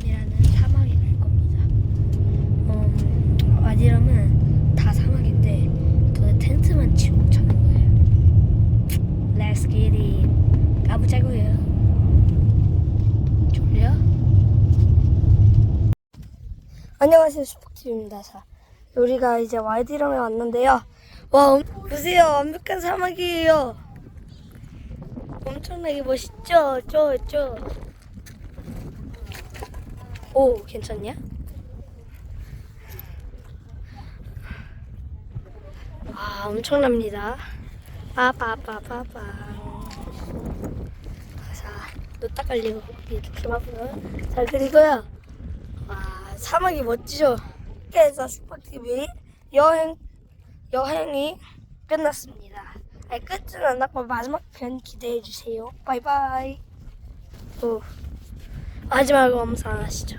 아지럼이라는 사막에 갈 겁니다. 음, 어, 아지럼은 다 사막인데 그 텐트만 치고 쳐는 거예요. Let's get it. 가보자고요. 졸려? 안녕하세요 슈퍼TV입니다. 자, 우리가 이제 와이디럼에 왔는데요. 와, 보세요. 완벽한 사막이에요. 엄청나게 멋있죠? 저, 저. 오 괜찮냐? 와 엄청납니다. 빠빠빠빠빠. 자. 노딱 걸리고 이렇게 막고요 자 그리고요. 와 사막이 멋지죠? 그래서 슈퍼TV 여행 여행이 끝났습니다. 끝은 안 났고 마지막 편 기대해 주세요. 바이바이. 또 마지막으로 엄사 하시죠